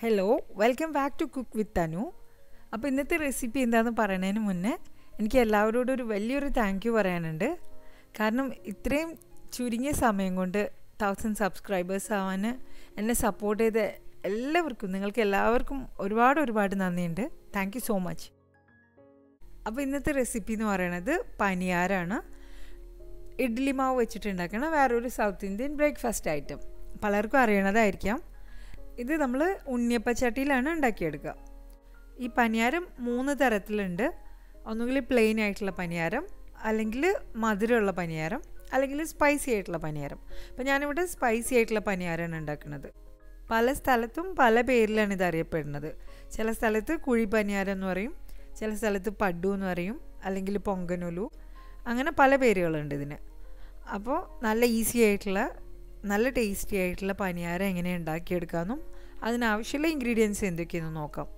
Hello welcome back to cook with Anu അപ്പോൾ ഇന്നത്തെ recipe എന്താണെന്ന് പറയുന്നതിന് മുന്നേ എനിക്ക് എല്ലാവരോടും ഒരു വലിയൊരു താങ്ക് യു പറയാനുണ്ട്. കാരണം ഇത്രയും ചുരുങ്ങിയ സമയം കൊണ്ട് തൗസൻഡ് സബ്സ്ക്രൈബേഴ്സ് ആവാൻ എന്നെ സപ്പോർട്ട് ചെയ്ത എല്ലാവർക്കും നിങ്ങൾക്ക് എല്ലാവർക്കും ഒരുപാട് ഒരുപാട് നന്ദിയുണ്ട്. താങ്ക് യു സോ മച്ച് അപ്പോൾ ഇന്നത്തെ റെസിപ്പി എന്ന് പറയുന്നത് പനിയാരാണ്. ഇഡ്ഡലി മാവ് വെച്ചിട്ടുണ്ടാക്കണം വേറൊരു സൗത്ത് ഇന്ത്യൻ ബ്രേക്ക്ഫാസ്റ്റ് ഐറ്റം പലർക്കും അറിയണതായിരിക്കാം. ഇത് നമ്മൾ ഉണ്ണിയപ്പച്ചട്ടിയിലാണ് ഉണ്ടാക്കിയെടുക്കുക. ഈ പനിയാരം മൂന്ന് തരത്തിലുണ്ട്. ഒന്നുകിൽ പ്ലെയിൻ ആയിട്ടുള്ള പനിയാരം അല്ലെങ്കിൽ മധുരമുള്ള പനിയാരം അല്ലെങ്കിൽ സ്പൈസി ആയിട്ടുള്ള പനിയാരം. അപ്പോൾ ഞാനിവിടെ സ്പൈസി ആയിട്ടുള്ള പനിയാരമാണ് ഉണ്ടാക്കുന്നത്. പല സ്ഥലത്തും പല പേരിലാണ് ഇത് അറിയപ്പെടുന്നത്. ചില സ്ഥലത്ത് കുഴി പനിയാരം എന്ന് പറയും ചില സ്ഥലത്ത് പഡു എന്ന് പറയും അല്ലെങ്കിൽ പൊങ്കനുലു. അങ്ങനെ പല പേരുകളുണ്ട് ഇതിന്. അപ്പോൾ നല്ല ഈസി ആയിട്ടുള്ള നല്ല ടേസ്റ്റി ആയിട്ടുള്ള പനിയാരം എങ്ങനെ ഉണ്ടാക്കിയെടുക്കാമെന്നും അതിനാവശ്യമുള്ള ഇൻഗ്രീഡിയൻസ് എന്തൊക്കെയെന്ന് നോക്കാം.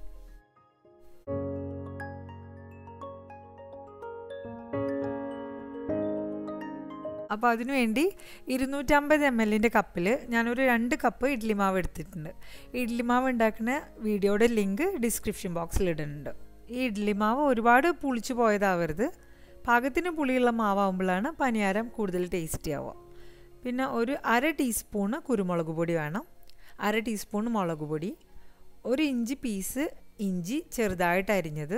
അപ്പോൾ അതിനുവേണ്ടി ഇരുന്നൂറ്റമ്പത് എം എല്ലിന്റെ കപ്പിൽ ഞാനൊരു രണ്ട് കപ്പ് ഇഡ്ലി മാവ് എടുത്തിട്ടുണ്ട്. ഇഡ്ലി മാവ് ഉണ്ടാക്കുന്ന വീഡിയോയുടെ ലിങ്ക് ഡിസ്ക്രിപ്ഷൻ ബോക്സിൽ ഇടുന്നുണ്ട്. ഈ ഇഡ്ലി മാവ് ഒരുപാട് പുളിച്ചു പോയതാവരുത്. പാകത്തിന് പുളിയുള്ള മാവാകുമ്പോഴാണ് പനിയാരം കൂടുതൽ ടേസ്റ്റി ആവുക. പിന്നെ ഒരു അര ടീസ്പൂണ് കുരുമുളക് പൊടി വേണം. അര ടീസ്പൂൺ മുളക് പൊടി ഒരു ഇഞ്ചി പീസ് ഇഞ്ചി ചെറുതായിട്ട് അരിഞ്ഞത്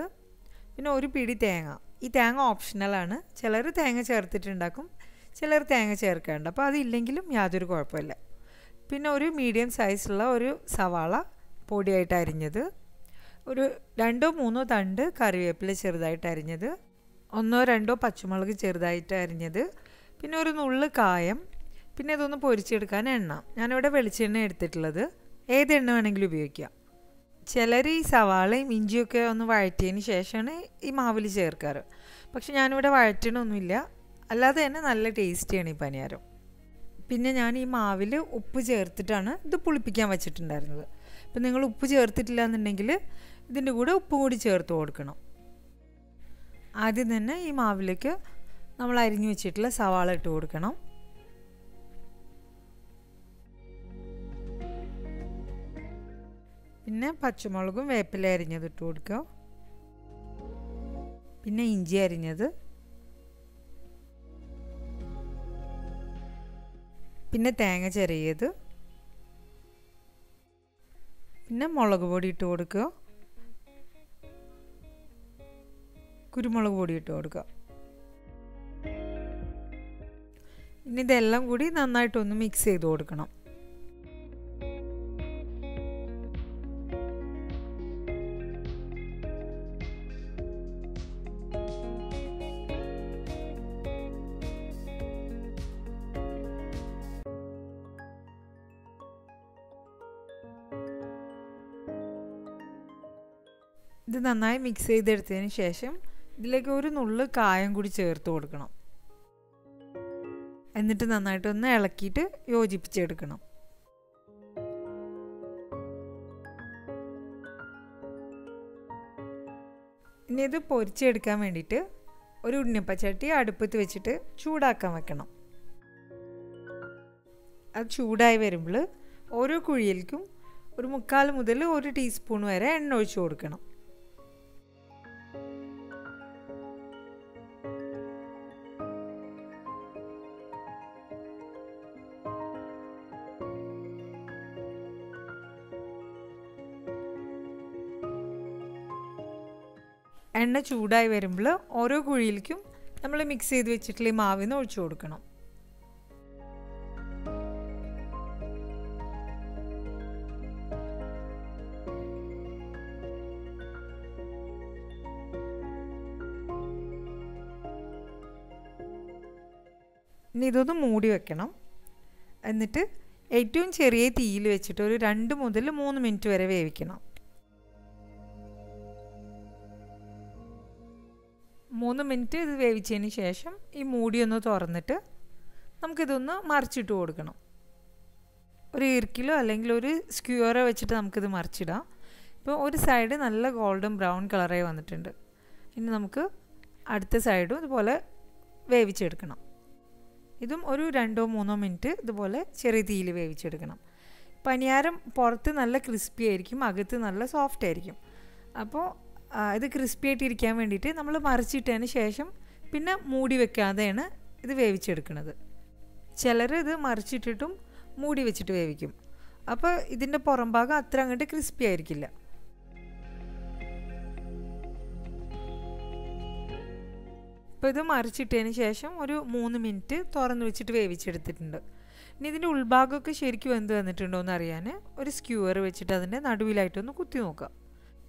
പിന്നെ ഒരു പിടി തേങ്ങ. ഈ തേങ്ങ ഓപ്ഷണലാണ് ചിലർ തേങ്ങ ചേർത്തിട്ടുണ്ടാക്കും ചിലർ തേങ്ങ ചേർക്കാറുണ്ട്. അപ്പോൾ അതില്ലെങ്കിലും യാതൊരു കുഴപ്പമില്ല. പിന്നെ ഒരു മീഡിയം സൈസുള്ള ഒരു സവാള പൊടിയായിട്ട് അരിഞ്ഞത് ഒരു രണ്ടോ മൂന്നോ തണ്ട് കറിവേപ്പില ചെറുതായിട്ട് അരിഞ്ഞത് ഒന്നോ രണ്ടോ പച്ചമുളക് ചെറുതായിട്ട് അരിഞ്ഞത് പിന്നെ ഒരു നുള്ള് കായം പിന്നെ ഇതൊന്ന് പൊരിച്ചെടുക്കാൻ എണ്ണ. ഞാനിവിടെ വെളിച്ചെണ്ണ എടുത്തിട്ടുള്ളത്. ഏത് എണ്ണ വേണമെങ്കിലും ഉപയോഗിക്കാം. ചിലർ ഈ സവാളയും ഇഞ്ചിയൊക്കെ ഒന്ന് വഴറ്റിയതിന് ശേഷമാണ് ഈ മാവിൽ ചേർക്കാറ്. പക്ഷെ ഞാനിവിടെ വഴറ്റണമൊന്നുമില്ല അല്ലാതെ തന്നെ നല്ല ടേസ്റ്റിയാണ് ഈ പനിയാരം. പിന്നെ ഞാൻ ഈ മാവിൽ ഉപ്പ് ചേർത്തിട്ടാണ് ഇത് പുളിപ്പിക്കാൻ വെച്ചിട്ടുണ്ടായിരുന്നത്. അപ്പം നിങ്ങൾ ഉപ്പ് ചേർത്തിട്ടില്ല എന്നുണ്ടെങ്കിൽ ഇതിന്റെ കൂടെ ഉപ്പ് കൂടി ചേർത്ത് കൊടുക്കണം. ആദ്യം തന്നെ ഈ മാവിലേക്ക് നമ്മൾ അരിഞ്ഞു വെച്ചിട്ടുള്ള സവാള ഇട്ട് കൊടുക്കണം. പിന്നെ പച്ചമുളകും വേപ്പില അരിഞ്ഞത് ഇട്ട് കൊടുക്കുക. പിന്നെ ഇഞ്ചി അരിഞ്ഞത്. പിന്നെ തേങ്ങ ചെറിയത്. പിന്നെ മുളക് പൊടി ഇട്ട് കൊടുക്കുക. കുരുമുളക് പൊടി ഇട്ട് കൊടുക്കുക. ഇനി ഇതെല്ലാം കൂടി നന്നായിട്ടൊന്ന് മിക്സ് ചെയ്ത് കൊടുക്കണം. ഇത് നന്നായി മിക്സ് ചെയ്തെടുത്തതിന് ശേഷം ഇതിലേക്ക് ഒരു നുള്ള് കായം കൂടി ചേർത്ത് കൊടുക്കണം. എന്നിട്ട് നന്നായിട്ടൊന്ന് ഇളക്കിയിട്ട് യോജിപ്പിച്ചെടുക്കണം. ഇനി ഇത് പൊരിച്ചെടുക്കാൻ വേണ്ടിയിട്ട് ഒരു ഉണ്ണിപ്പച്ചട്ടി അടുപ്പത്ത് വെച്ചിട്ട് ചൂടാക്കാൻ വെക്കണം. അത് ചൂടായി വരുമ്പോൾ ഓരോ കുഴിയിലേക്കും ഒരു മുക്കാൽ മുതൽ ഒരു ടീസ്പൂൺ വരെ എണ്ണ ഒഴിച്ചു കൊടുക്കണം. എണ്ണ ചൂടായി വരുമ്പോൾ ഓരോ കുഴിയിലേക്കും നമ്മൾ മിക്സ് ചെയ്ത് വെച്ചിട്ടുള്ള ഈ മാവിന്ന് ഒഴിച്ചു കൊടുക്കണം. ഇനി ഇതൊന്ന് മൂടി വെക്കണം. എന്നിട്ട് ഏറ്റവും ചെറിയ തീയിൽ വെച്ചിട്ട് ഒരു രണ്ട് മുതൽ മൂന്ന് മിനിറ്റ് വരെ വേവിക്കണം. മൂന്ന് മിനിറ്റ് ഇത് വേവിച്ചതിന് ശേഷം ഈ മൂടി ഒന്ന് തുറന്നിട്ട് നമുക്കിതൊന്ന് മറിച്ചിട്ട് കൊടുക്കണം. ഒരു ഈർക്കിലോ അല്ലെങ്കിൽ ഒരു സ്ക്യൂറോ വെച്ചിട്ട് നമുക്കിത് മറിച്ചിടാം. ഇപ്പോൾ ഒരു സൈഡ് നല്ല ഗോൾഡൻ ബ്രൗൺ കളറായി വന്നിട്ടുണ്ട്. ഇനി നമുക്ക് അടുത്ത സൈഡും ഇതുപോലെ വേവിച്ചെടുക്കണം. ഇതും ഒരു രണ്ടോ മൂന്നോ മിനിറ്റ് ഇതുപോലെ ചെറിയ തീയിൽ വേവിച്ചെടുക്കണം. പനിയാരം പുറത്ത് നല്ല ക്രിസ്പി ആയിരിക്കും അകത്ത് നല്ല സോഫ്റ്റ് ആയിരിക്കും. അപ്പോൾ ഇത് ക്രിസ്പി ആയിട്ട് ഇരിക്കാൻ വേണ്ടിയിട്ട് നമ്മൾ മറിച്ചിട്ടതിന് ശേഷം പിന്നെ മൂടി വെക്കാതെയാണ് ഇത് വേവിച്ചെടുക്കുന്നത്. ചിലർ ഇത് മറിച്ചിട്ടിട്ടും മൂടി വെച്ചിട്ട് വേവിക്കും. അപ്പോൾ ഇതിന്റെ പുറം ഭാഗം അത്ര അങ്ങോട്ട് ക്രിസ്പി ആയിരിക്കില്ല. അപ്പോൾ ഇത് മറിച്ചിട്ടതിന് ശേഷം ഒരു മൂന്ന് മിനിറ്റ് തുറന്ന് വെച്ചിട്ട് വേവിച്ചെടുത്തിട്ടുണ്ട്. ഇനി ഇതിന്റെ ഉൾഭാഗമൊക്കെ ശരിക്കും എന്ത് വന്നിട്ടുണ്ടോ എന്ന് അറിയാൻ ഒരു സ്ക്യൂവർ വെച്ചിട്ട് അതിന്റെ നടുവിലായിട്ടൊന്ന് കുത്തി നോക്കാം.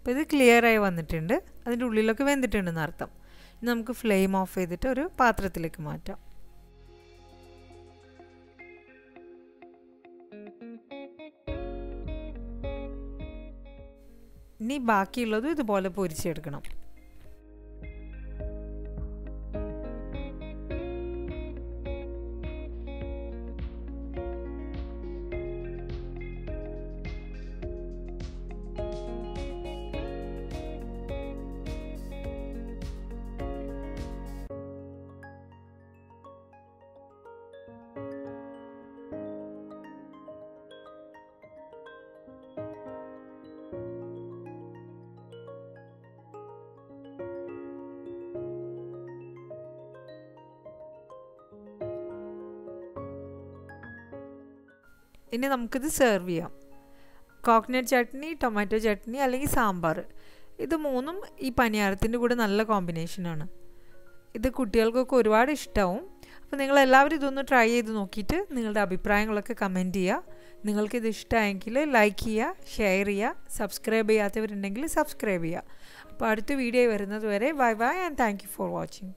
അപ്പോൾ ഇത് ക്ലിയർ ആയി വന്നിട്ടുണ്ട്. അതിന്റെ ഉള്ളിലൊക്കെ വെന്തിട്ടുണ്ടെന്ന് അർത്ഥം. ഇനി നമുക്ക് ഫ്ലെയിം ഓഫ് ചെയ്തിട്ട് ഒരു പാത്രത്തിലേക്ക് മാറ്റാം. ഇനി ബാക്കിയുള്ളതും ഇതുപോലെ പൊരിച്ചെടുക്കണം. ഇനി നമുക്കിത് സെർവ് ചെയ്യാം. കോക്കനട്ട് ചട്നി ടൊമാറ്റോ ചട്നി അല്ലെങ്കിൽ സാമ്പാർ. ഇത് മൂന്നും ഈ പനിയാരത്തിന്റെ കൂടെ നല്ല കോമ്പിനേഷനാണ് ഇത് കുട്ടികൾക്കൊക്കെ ഒരുപാട് ഇഷ്ടമാവും അപ്പോൾ നിങ്ങൾ എല്ലാവരും ഇതൊന്ന് ട്രൈ ചെയ്ത് നോക്കിയിട്ട് നിങ്ങളുടെ അഭിപ്രായങ്ങളൊക്കെ കമന്റ് ചെയ്യുക. നിങ്ങൾക്കിത് ഇഷ്ടമായെങ്കിൽ ലൈക്ക് ചെയ്യുക ഷെയർ ചെയ്യുക സബ്സ്ക്രൈബ് ചെയ്യാത്തവരുണ്ടെങ്കിൽ സബ്സ്ക്രൈബ് ചെയ്യുക. അപ്പോൾ അടുത്ത വീഡിയോ വരുന്നത് വരെ bye bye and thank you for watching